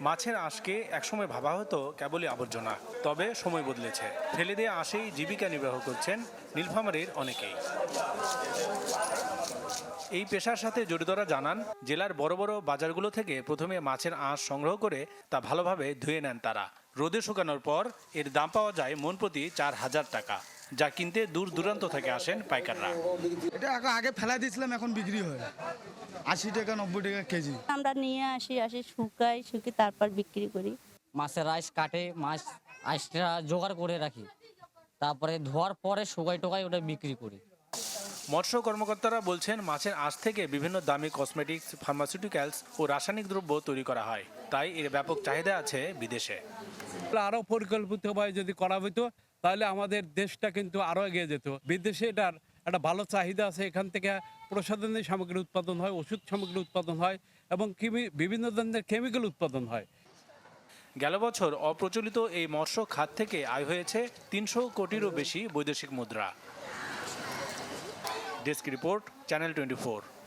মাছের আঁশকে একসময় ভাবা হতো কেবলই আবর্জনা, তবে সময় বদলেছে। ফেলে দিয়ে আঁশেই জীবিকা নির্বাহ করছেন নীলফামারীর অনেকেই। এই পেশার সাথে জড়িতরা জানান জেলার বড় বড় বাজারগুলো থেকে প্রথমে মাছের আঁশ সংগ্রহ করে তা ভালোভাবে ধুয়ে নেন তারা। রোদে শুকানোর পর এর দাম পাওয়া যায় মন প্রতি চার হাজার টাকা যা কিনতে দূর দূরান্ত থেকে আসেন পাইকাররা। এটা আগে- আগে ফেলা দিয়েছিলাম এখন বিক্রি হয়। আশি টাকা নব্বই টাকা কেজি। আমরা নিয়ে আসি আসি শুকাই শুকি তারপর বিক্রি করি। মাছের আইস কাটে মাছ আইসটা জোগাড় করে রাখি। তারপরে ধোয়ার পরে শুকাই টোকাই ওটা বিক্রি করি। মৎস্য কর্মকর্তারা বলছেন মাছের আঁশ থেকে বিভিন্ন দামি কসমেটিক্স ফার্মাসিউটিক্যালস ও রাসায়নিক দ্রব্য তৈরি করা হয়। তাই এর ব্যাপক চাহিদা আছে বিদেশে। আরও পরিকল্পিতভাবে যদি করা হতো তাহলে আমাদের দেশটা কিন্তু আরও এগিয়ে যেত। বিদেশে এটার একটা ভালো চাহিদা আছে। এখান থেকে প্রসাধনী সামগ্রী উৎপাদন হয় ওষুধ সামগ্রী উৎপাদন হয় এবং বিভিন্ন ধরনের কেমিক্যাল উৎপাদন হয়। গেল বছর অপ্রচলিত এই মৎস্য খাত থেকে আয় হয়েছে তিনশো কোটিরও বেশি বৈদেশিক মুদ্রা। Desk report channel 24